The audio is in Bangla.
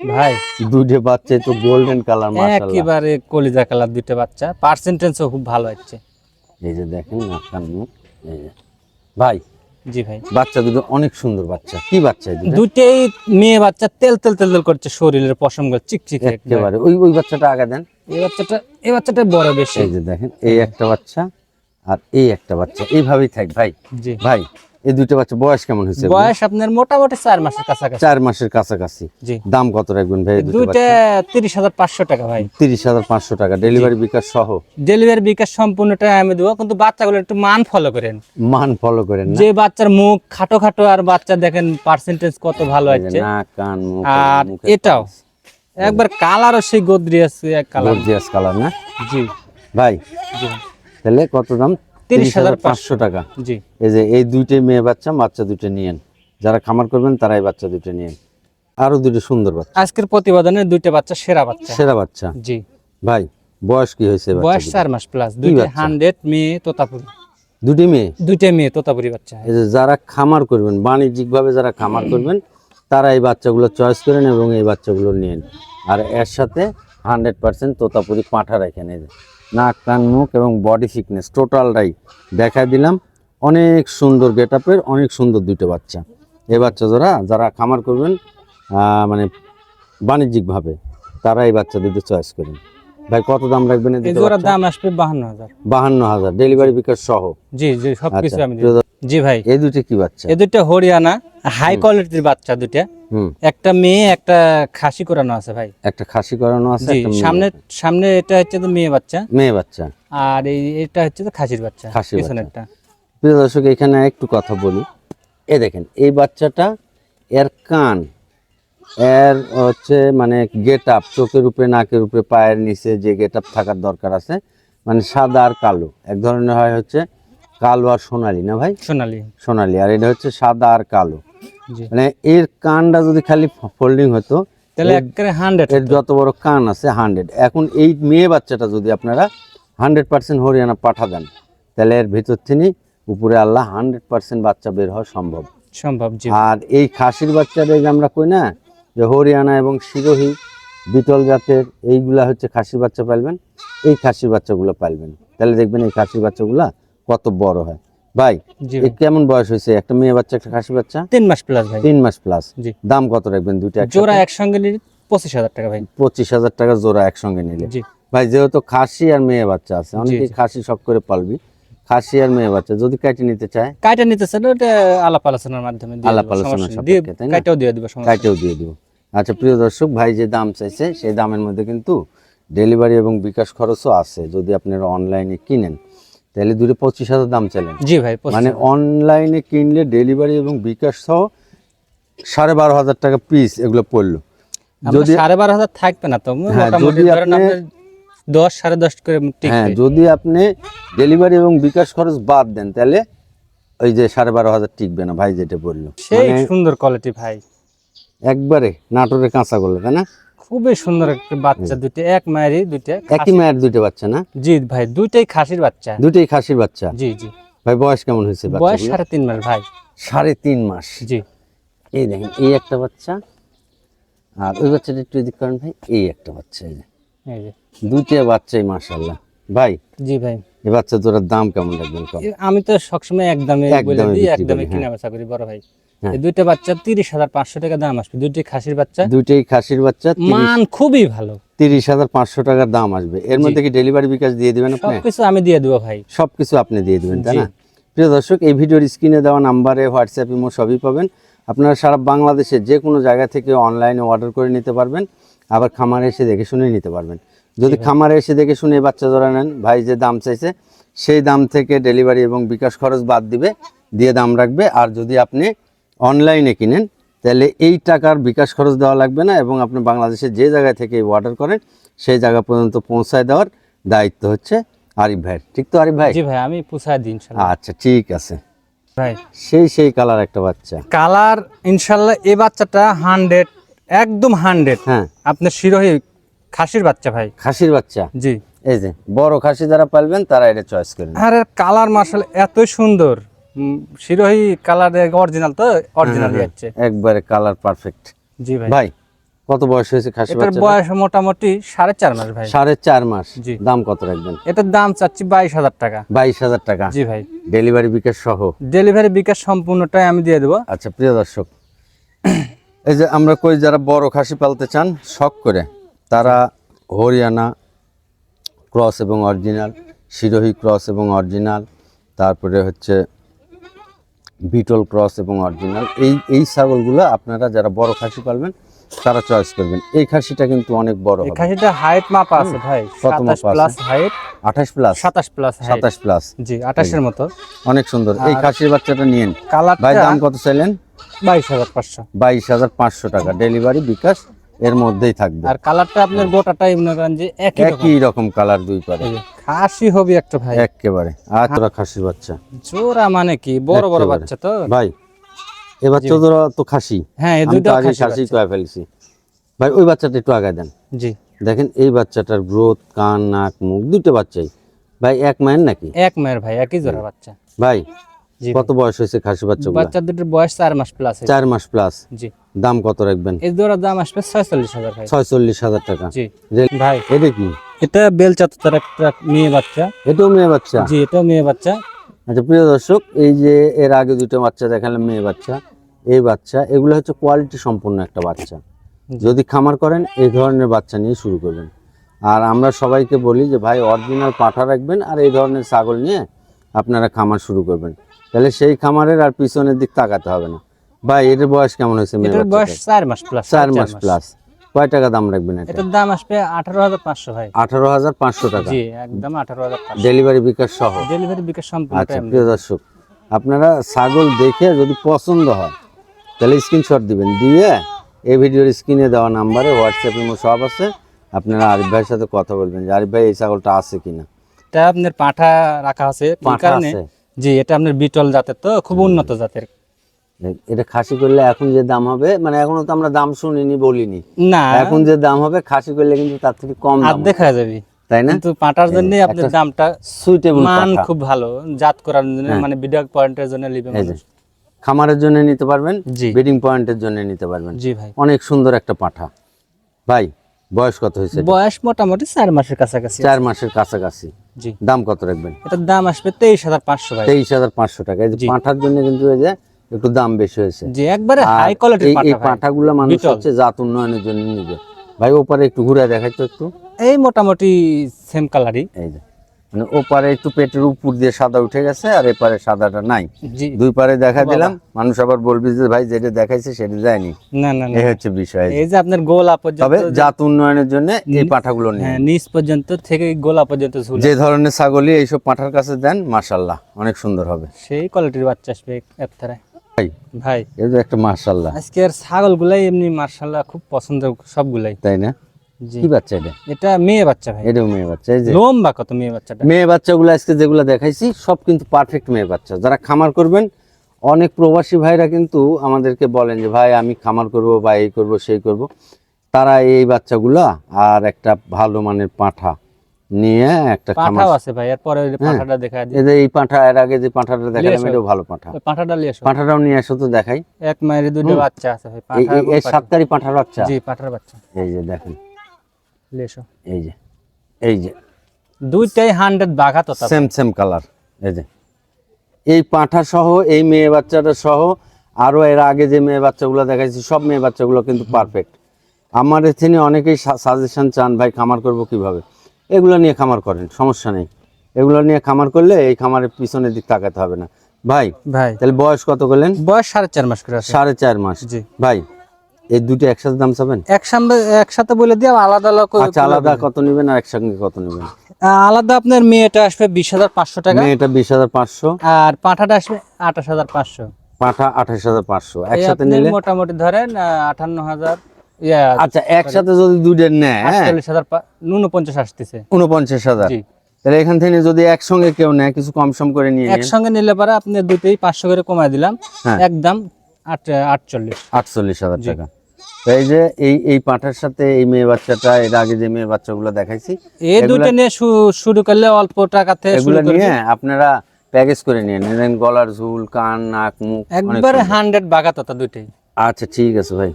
ভাই দুইটা বাচ্চা তো গোল্ডেন কালার মাশাআল্লাহ। একেবারে কলিজা কালার দুইটা বাচ্চা। পার্সেন্টেজও খুব ভালো হচ্ছে। এই যে দেখেন নাকান মুখ এই যে। ভাই জি ভাই। বাচ্চা দুটো অনেক সুন্দর বাচ্চা। কি বাচ্চা দুটো? দুইটাই মেয়ে বাচ্চা তেল তেল তেল তেল করছে শরীরের পশমগুলো চিকচিক একেবারে। ওই ওই বাচ্চাটা আগে দেন। এই বাচ্চাটা এই বাচ্চাটা বড় বেশি। এই যে দেখেন এই একটা বাচ্চা আর এই একটা বাচ্চা। এইভাবেই থাক ভাই। জি। ভাই এই দুটো বাচ্চা বয়স কেমন হয়েছে বয়স আপনার মোটামুটি চার মাসের কাছাকাছি। চার মাসের কাছাকাছি। দাম কত রাখবেন ভাই দুইটা তিরিশ হাজার পাঁচশো টাকা ভাই। তিরিশ হাজার পাঁচশো টাকা। ডেলিভারি বিকাশ সহ? ডেলিভারি বিকাশ সম্পূর্ণটা আমি দেবো কিন্তু বাচ্চাগুলো একটু মান ফলো করেন। মান ফলো করেন যে বাচ্চার মুখ খাটো খাটো আর বাচ্চা দেখেন পার্সেন্টেজ কত ভালো আছে কান মুখ আর এটাও একবার কালারও সেই গোদরি আছে এক কালার। গর্জিয়াস কালার না? জি। ভাই তাহলে কত দাম? তিরিশ হাজার পাঁচশো টাকা। জি। এই যে এই দুইটাই মেয়ে বাচ্চা বাচ্চা দুটো নিয়েন। যারা খামার করবেন তারাই বাচ্চা দুটো নিয়েন। আরও দুটো সুন্দর বাচ্চা। আজকের দুইটা বাচ্চা সেরা বাচ্চা। সেরা বাচ্চা। জি। ভাই বয়স কি হয়েছে বয়স? চার মাস প্লাস দুইটা? হান্ড্রেড মেয়ে তোতাপুরি। দুটি মেয়ে? দুইটা মেয়ে তোতাপুরি বাচ্চা। এই যে যারা খামার করবেন বাণিজ্যিকভাবে যারা খামার করবেন তারা এই বাচ্চাগুলো চয়েস করেন এবং এই বাচ্চাগুলো নিন আর এর সাথে হান্ড্রেড পার্সেন্ট তোতাপুরি পাঁঠা যে নাক কান মুখ এবং বডি ফিটনেস টোটালটাই দেখা দিলাম। অনেক সুন্দর গেট আপের অনেক সুন্দর দুটো বাচ্চা। এই বাচ্চা যারা যারা খামার করবেন আহ, মানে বাণিজ্যিকভাবে তারা এই বাচ্চা দুটো চয়েস করেন। ভাই কত দাম রাখবেন জোড়ার দাম আসবে বাহান্ন হাজার। বাহান্ন হাজার ডেলিভারি বিকাশ সহ। জি জি সবকিছু আচ্ছা আমি জি ভাই। এই দুটো কি বাচ্চা? এই দুটো হরিয়ানা হাই কোয়ালিটির বাচ্চা হুম একটা মেয়ে একটা খাসি করানো আছে ভাই। একটা খাসি করানো আছে সামনে সামনে এটা হচ্ছে তো মেয়ে বাচ্চা। মেয়ে বাচ্চা। আর এই এটা হচ্ছে তো খাসির বাচ্চা খাসির বাচ্চা। পিছনেরটা। প্রিয় দর্শক এখানে একটু কথা বলি। এ দেখেন এই বাচ্চাটা এর কান এর হচ্ছে মানে গেট আপ চোখের উপরে নাকের উপরে পায়ের নিচে যে গেট আপ থাকার দরকার আছে মানে সাদা আর কালো। এক ধরনের হয় হচ্ছে কালো আর সোনালি না ভাই? সোনালি। সোনালি আর এটা হচ্ছে সাদা আর কালো। মানে এর কানটা যদি খালি ফোল্ডিং হতো তাহলে একেবারে হান্ড্রেড এর যত বড় কান আছে হান্ড্রেড এখন এই মেয়ে বাচ্চাটা যদি আপনারা হান্ড্রেড পার্সেন্ট হরিয়ানা পাঠা দেন তাহলে এর ভিতর থেকে উপরে আল্লাহ হান্ড্রেড পার্সেন্ট বাচ্চা বের হওয়া সম্ভব। সম্ভব আর এই খাসির বাচ্চাটা আমরা কই না যে হরিয়ানা এবং শিরোহী বিটল জাতের এইগুলা হচ্ছে খাসির বাচ্চা পালবেন এই খাসির বাচ্চাগুলো পালবেন তাহলে দেখবেন এই খাসির বাচ্চাগুলা কত বড় হয়। ভাই কেমন বয়স হয়েছে? একটা মেয়ে বাচ্চা একটা খাসি বাচ্চা? তিন মাস প্লাস ভাই। তিন মাস প্লাস দাম কত রাখবেন দুইটা জোড়া একসঙ্গে নিলে পঁচিশ হাজার টাকা ভাই। পঁচিশ হাজার টাকা জোড়া একসঙ্গে নিলে। ভাই যেহেতু খাসি আর মেয়ে বাচ্চা আছে অনেকে খাসি শখ করে পালবি। খাসি আর মেয়ে বাচ্চা যদি কাটি নিতে চায়? কাইটা নিতে চাইলে ওটা আলাপ আলোচনার মাধ্যমে আলাপ আলোচনা নেই। দিয়ে দিব। কাইটেও দিয়ে দিব। আচ্ছা প্রিয় দর্শক ভাই যে দাম চাইছে সেই দামের মধ্যে কিন্তু ডেলিভারি এবং বিকাশ খরচও আছে যদি আপনারা অনলাইনে কিনেন। তাহলে দুটো পঁচিশ হাজার দাম চাইলেন জি ভাই মানে অনলাইনে কিনলে ডেলিভারি এবং বিকাশ সহ সাড়ে বারো হাজার টাকা পিস এগুলো পড়ল। যদি সাড়ে বারো হাজার থাকবে না তো হ্যাঁ, যদি আপনি- দশ সাড়ে দশ করে হ্যাঁ যদি আপনি ডেলিভারি এবং বিকাশ খরচ বাদ দেন তাহলে ওই যে সাড়ে বারো হাজার টিকবে না ভাই যেটা বলল সেই মানে সুন্দর কোয়ালিটি ভাই। একবারে নাটোরে কাঁচা করল তাই না? খুবই সুন্দর একটা বাচ্চা দুইটা এক মায়েরই দুইটা একই মায়ের দুইটা বাচ্চা না? জি ভাই দুইটাই খাসির বাচ্চা। দুইটাই খাসির বাচ্চা? জি জি। ভাই বয়স কেমন হয়েছে বয়স? সাড়ে তিন মাস ভাই। সাড়ে তিন মাস? জি। এই দেখেন এই একটা বাচ্চা আর ওই বাচ্চাটা একটু এদিক করেন ভাই এই একটা বাচ্চা এই যে। দুইটা বাচ্চাই মাশাল্লাহ ভাই জি ভাই। এই বাচ্চা তোরার দাম কেমন? এ আমি তো সবসময় একদমই বলে একদমে দিই বিক্রি করি, কিনা হ্যাঁ। বেচা করি বড় ভাই। এই দুইটা বাচ্চা তিরিশ হাজার পাঁচশো টাকা দাম আসবে। দুইটাই খাসির বাচ্চা। দুইটাই খাসির বাচ্চা মান খুবই ভালো। তিরিশ হাজার পাঁচশো টাকার দাম আসবে। এর মধ্যে কি ডেলিভারি বিকাশ দিয়ে দিবেন আপনি? সবকিছু আমি দিয়ে দেবো ভাই। সবকিছু আপনি দিয়ে দেবেন তাই না? প্রিয় দর্শক এই ভিডিওর স্ক্রিনে দেওয়া নাম্বারে হোয়াটসঅ্যাপ ইমো সবই পাবেন। আপনারা সারা বাংলাদেশে যে কোনো জায়গা থেকে অনলাইনে অর্ডার করে নিতে পারবেন। আবার খামারে এসে দেখে শুনে নিতে পারবেন। যদি খামারে এসে দেখে শুনে বাচ্চা ধরে নেন ভাই যে দাম চাইছে সেই দাম থেকে ডেলিভারি এবং বিকাশ খরচ বাদ দিবে দিয়ে দাম রাখবে। আর যদি আপনি অনলাইনে কিনেন তাহলে এই টাকার বিকাশ খরচ দেওয়া লাগবে না এবং আপনি বাংলাদেশের যে জায়গায় থেকে অর্ডার করেন সেই জায়গা পর্যন্ত পৌঁছায় দেওয়ার দায়িত্ব হচ্ছে আরিফ ভাইয়ের ঠিক তো আরিফ ভাই? জি ভাই আমি পুষায় দিন আচ্ছা ঠিক আছে। ভাই। সেই সেই কালার একটা বাচ্চা। কালার ইনশাল্লাহ এই বাচ্চাটা হান্ড্রেড একদম হান্ড্রেড হ্যাঁ। আপনার শিরোহী খাসির বাচ্চা ভাই। খাসির বাচ্চা? জি। এই যে বড় খাসি যারা পালবেন তারা এটা চয়েস করেন আর কালার মার্শাল এতই সুন্দর। শিরোহী কালার অরিজিনাল তো? অরিজিনাল যাচ্ছে। একবারে কালার পারফেক্ট জি ভাই। ভাই কত বয়স হয়েছে খাসি এটার বয়স মোটামুটি সাড়ে চার মাস ভাই। সাড়ে চার মাস। দাম কত রাখবেন? এটার দাম চাচ্ছি বাইশ হাজার টাকা। বাইশ হাজার টাকা। জি ভাই। ডেলিভারি বিকাশ সহ? ডেলিভারি বিকাশ সম্পূর্ণটাই আমি দিয়ে দেবো। আচ্ছা প্রিয় দর্শক এই যে আমরা কই যারা বড় খাসি পালতে চান শখ করে তারা হরিয়ানা ক্রস এবং অরিজিনাল সিরোহি ক্রস এবং অরিজিনাল তারপরে হচ্ছে বিটল ক্রস এবং অরিজিনাল এই এই ছাগলগুলো আপনারা যারা বড় খাসি পালবেন তারা চয়েস করবেন। এই খাসিটা কিন্তু অনেক বড় এই খাসিটা হাইট মাপ আছে ভাই। কত সাতাশ মাপা আছে? প্লাস হাইট আঠাশ প্লাস সাতাশ প্লাস হাইট সাতাশ প্লাস জি আঠাশের মতো। অনেক সুন্দর। এই খাসির বাচ্চাটা নিয়েন। ভাই দাম কত চাইলেন? বাইশ হাজার পাঁচশো। বাইশ হাজার পাঁচশো টাকা। ডেলিভারি বিকাশ এর মধ্যেই থাকবে। আর কালারটা আপনার গোটাটাই মনে করেন যে একই রকম একই রকম। কালার দুই পারে। খাসি হবে একটা ভাই। একেবারে। আর তোরা খাসির বাচ্চা। জোড়া মানে কি? বড় বড় বাচ্চা তো? ভাই এ বাচ্চা তোরা তো খাসি। হ্যাঁ এই তো দুইটা খাসি খাসি। কয়ে ফেলছি। ভাই ওই বাচ্চাটা একটু আগায় দেন। জি। দেখেন এই বাচ্চাটার গ্রোথ কান নাক মুখ দুটো বাচ্চাই। ভাই এক মায়ের নাকি? এক মায়ের ভাই একই জোড়া বাচ্চা। ভাই কত বয়স হয়েছে খাসি বাচ্চাগুলো? বাচ্চা দুটোর বয়স চার মাস প্লাস চার মাস প্লাস জি। দাম কত রাখবেন? এই জোড়ার দাম আসবে ছয়চল্লিশ হাজার ছয়চল্লিশ হাজার টাকা। জি। ভাই। এটা কি? এটা বেলচাতার একটা মেয়ে বাচ্চা। এটাও মেয়ে বাচ্চা? জি এটা মেয়ে বাচ্চা। আচ্ছা প্রিয় দর্শক এই যে এর আগে দুটো বাচ্চা দেখালাম মেয়ে বাচ্চা। এই বাচ্চা এগুলো হচ্ছে কোয়ালিটি সম্পন্ন একটা বাচ্চা। যদি খামার করেন এই ধরনের বাচ্চা নিয়ে শুরু করবেন। আর আমরা সবাইকে বলি যে ভাই অরিজিনাল পাঠা রাখবেন আর এই ধরনের ছাগল নিয়ে আপনারা খামার শুরু করবেন। তাহলে সেই খামারের আর পিছনের দিক তাকাতে হবে না। ভাই এটার বয়স কেমন হয়েছে এটার বয়স? চার মাস প্লাস চার মাস প্লাস কয় টাকা দাম রাখবেন এটা? এটার দাম আসবে আঠারো হাজার পাঁচশো ভাই। আঠারো হাজার পাঁচশো টাকা। জি একদম আঠারো হাজার পাঁচশো। ডেলিভারি বিকাশ সহ? ডেলিভারি বিকাশ সম্পূর্ণ আচ্ছা প্রিয় দর্শক আপনারা ছাগল দেখে যদি পছন্দ হয় তাহলে স্ক্রিনশট দিবেন। দিয়ে এই ভিডিওর স্ক্রিনে দেওয়া নাম্বারে হোয়াটসঅ্যাপ ইমো সব আছে। আপনারা আরিফ ভাইয়ের সাথে কথা বলবেন যে আরিফ ভাই এই ছাগলটা আছে কিনা? এটা আপনার পাঠা রাখা আছে কারণে আছে? জি এটা আপনার বিটল জাতের তো খুব উন্নত জাতের। এটা খাসি করলে এখন যে দাম হবে মানে এখনও তো আমরা দাম শুনিনি বলিনি। না। এখন যে দাম হবে খাসি করলে কিন্তু তার থেকে কম আর দেখা যাবে। তাই না? কিন্তু পাটার জন্য আপনার দামটা সুইটেবল মান খুব ভালো জাত করার জন্য হ্যাঁ। মানে ভিডিও পয়েন্টের জন্য লিবে খামারের জন্য নিতে পারবেন জি। ব্রিডিং পয়েন্টের জন্য নিতে পারবেন। জি ভাই। অনেক সুন্দর একটা পাঠা। ভাই বয়স কত হয়েছে বয়স মোটামুটি চার মাসের কাছাকাছি চার মাসের কাছাকাছি। জি। দাম কত রাখবেন? এটার দাম আসবে তেইশ হাজার পাঁচশো তেইশ হাজার পাঁচশো টাকা। এই যে। পাঁঠার জন্য কিন্তু এই যে একটু দাম বেশি হয়েছে। যে একবারে হাই কোয়ালিটির এই- এই পাঠা পাঁঠাগুলো মানুষ হচ্ছে জাত উন্নয়নের জন্য নিবে। ভাই ওপারে একটু ঘুরে দেখাই তো একটু। এই মোটামুটি সেম কালারই এই যে। মানে ওপারে একটু পেটের উপর দিয়ে সাদা উঠে গেছে আর এপারে সাদাটা নাই। দুই পারে দেখা দিলাম মানুষ আবার বলবি যে ভাই যেটা দেখাইছে সেটা যায়নি না না এই হচ্ছে বিষয়। এই যে আপনার গোলা পর্যন্ত তবে জাত উন্নয়নের জন্য এই পাঁঠাগুলো নিয়ে হ্যাঁ নিচ পর্যন্ত থেকে গোলা পর্যন্ত যে ধরনের ছাগলই এইসব পাঠার কাছে দেন মাশাল্লাহ অনেক সুন্দর হবে। সেই কোয়ালিটির বাচ্চা আসবে এর ভাই ভাই। এই যে একটা মাশাল্লাহ আজকের ছাগল গুলাই এমনি মার্শাল্লাহ খুব পছন্দ সবগুলাই। তাই না? কি বাচ্চা এটা? এটা মেয়ে বাচ্চা ভাই। এটাও মেয়ে বাচ্চা এই যে। লম্বা কত মেয়ে বাচ্চাটা মেয়ে বাচ্চাগুলো আজকে যেগুলো দেখাইছি সব কিন্তু পারফেক্ট মেয়ে বাচ্চা। যারা খামার করবেন অনেক প্রবাসী ভাইরা কিন্তু আমাদেরকে বলেন যে ভাই আমি খামার করব বা এই করব সেই করব। তারা এই বাচ্চাগুলা আর একটা ভালো মানের পাঁঠা নিয়ে একটা খামার পাঠাও আছে ভাই এরপরে ওই যে পাঠাটা দেখা দিই। এই যে এই পাঁঠা এর আগে যে পাঁঠাটা দেখালাম এসো। এটাও ভালো পাঁঠা। পাঠাটা নিয়ে এসো। পাঁঠাটাও নিয়ে আসো তো দেখাই। এক মায়ের দুটো বাচ্চা আছে ভাই পাঠা এই- এই পাঁঠার বাচ্চা? জি পাঠার বাচ্চা। এই যে দেখেন। এসো। এই যে এই যে। দুইটাই হান্ড্রেড বাঘা তো সেম সেম কালার এই যে। এই পাঁঠা সহ এই মেয়ে বাচ্চাটা সহ আরও এর আগে যে মেয়ে বাচ্চাগুলো দেখাইছি সব মেয়ে বাচ্চাগুলো কিন্তু পারফেক্ট আমার এখানে অনেকেই সাজেশন চান ভাই খামার করব কীভাবে? এগুলো নিয়ে খামার করেন সমস্যা নেই। এগুলো নিয়ে খামার করলে এই খামারের পিছনের দিক তাকাতে হবে না। ভাই ভাই। তাহলে বয়স কত করলেন? বয়স সাড়ে চার মাস করে সাড়ে চার মাস। জি। ভাই এই দুটো একসাথে দাম চাবেন? একসাথে একসাথে বলে দিয়ে আলাদা আলাদা আচ্ছা আলাদা কত নেবেন আর একসঙ্গে কত নেবেন? আলাদা আপনার মেয়েটা আসবে বিশ হাজার পাঁচশো টাকা। মেয়েটা বিশ হাজার পাঁচশো। আর পাঠাটা আসবে আঠাশ হাজার পাঁচশো। পাঁঠা আঠাশ হাজার পাঁচশো। একসাথে নিলে? মোটামুটি ধরেন আটান্ন হাজার আচ্ছা একসাথে যদি দুইটার নেয় হ্যাঁ? আটচল্লিশ হাজার ঊনপঞ্চাশ আসতেছে। উনপঞ্চাশ হাজার। তাহলে এখান থেকে যদি একসঙ্গে কেউ নেয় কিছু কম সম করে নিয়ে একসঙ্গে নিলে পরে আপনি দুটোই পাঁচশো করে কমাই দিলাম। হ্যাঁ। একদম আট আটচল্লিশ। আটচল্লিশ হাজার টাকা। তো এই যে এই এই পাঁঠার সাথে এই মেয়ে বাচ্চাটা এর আগে যে মেয়ে বাচ্চাগুলো দেখাইছি এই দুটো নিয়ে শুরু করলে অল্প টাকাতে এগুলো নিয়ে আপনারা প্যাকেজ করে নিয়ে নেন। গলার ঝুল কান নাক মুখ একবারে হান্ড্রেড বাগাতা দুইটাই। আচ্ছা ঠিক আছে ভাই।